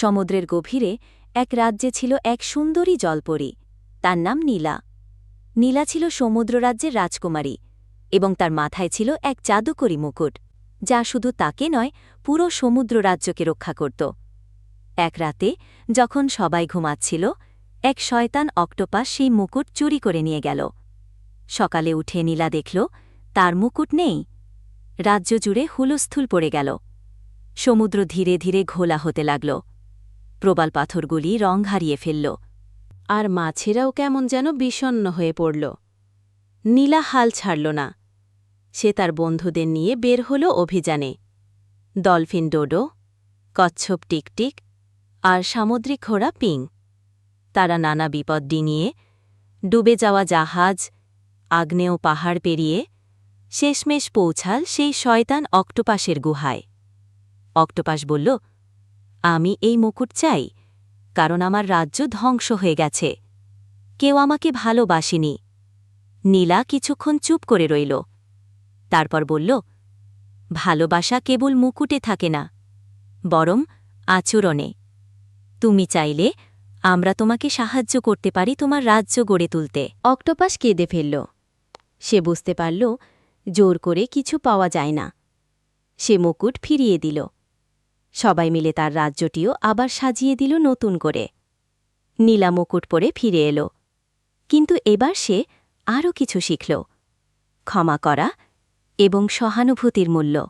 সমুদ্রের গভীরে এক রাজ্যে ছিল এক সুন্দরী জলপরী। তার নাম নীলা। নীলা ছিল সমুদ্র রাজ্যের রাজকুমারী এবং তার মাথায় ছিল এক জাদুকরী মুকুট, যা শুধু তাকে নয়, পুরো সমুদ্র রাজ্যকে রক্ষা করত। এক রাতে, যখন সবাই ঘুমাচ্ছিল, এক শয়তান অক্টোপাস সেই মুকুট চুরি করে নিয়ে গেল। সকালে উঠে নীলা দেখল, তার মুকুট নেই। রাজ্য জুড়ে হুলস্থুল পড়ে গেল। সমুদ্র ধীরে ধীরে ঘোলা হতে লাগল। প্রবাল পাথরগুলি রং হারিয়ে ফেলল, আর মাছেরাও কেমন যেন বিষণ্ন হয়ে পড়ল। নীলা হাল ছাড়ল না। সে তার বন্ধুদের নিয়ে বের হল অভিযানে। ডলফিন ডোডো, কচ্ছপ টিকটিক আর সামুদ্রিক ঘোড়া পিং। তারা নানা বিপদ ডিঙিয়ে ডুবে যাওয়া জাহাজ, আগ্নেয় পাহাড় পেরিয়ে শেষমেশ পৌঁছাল সেই শয়তান অক্টোপাসের গুহায়। অক্টোপাস বলল আমি এই মুকুট চাই, কারণ আমার রাজ্য ধ্বংস হয়ে গেছে। কেউ আমাকে ভালোবাসেনি। নীলা কিছুক্ষণ চুপ করে রইল। তারপর বলল, ভালোবাসা কেবল মুকুটে থাকে না, বরং আচরণে। তুমি চাইলে আমরা তোমাকে সাহায্য করতে পারি তোমার রাজ্য গড়ে তুলতে অক্টোপাস কেঁদে ফেলল। সে বুঝতে পারল, জোর করে কিছু পাওয়া যায় না। সে মুকুট ফিরিয়ে দিল। সবাই মিলে তার রাজ্যটিও আবার সাজিয়ে দিল নতুন করে। নীলা মুকুট পরে ফিরে এলো। কিন্তু এবার সে আরও কিছু শিখল। ক্ষমা করা এবং সহানুভূতির মূল্য।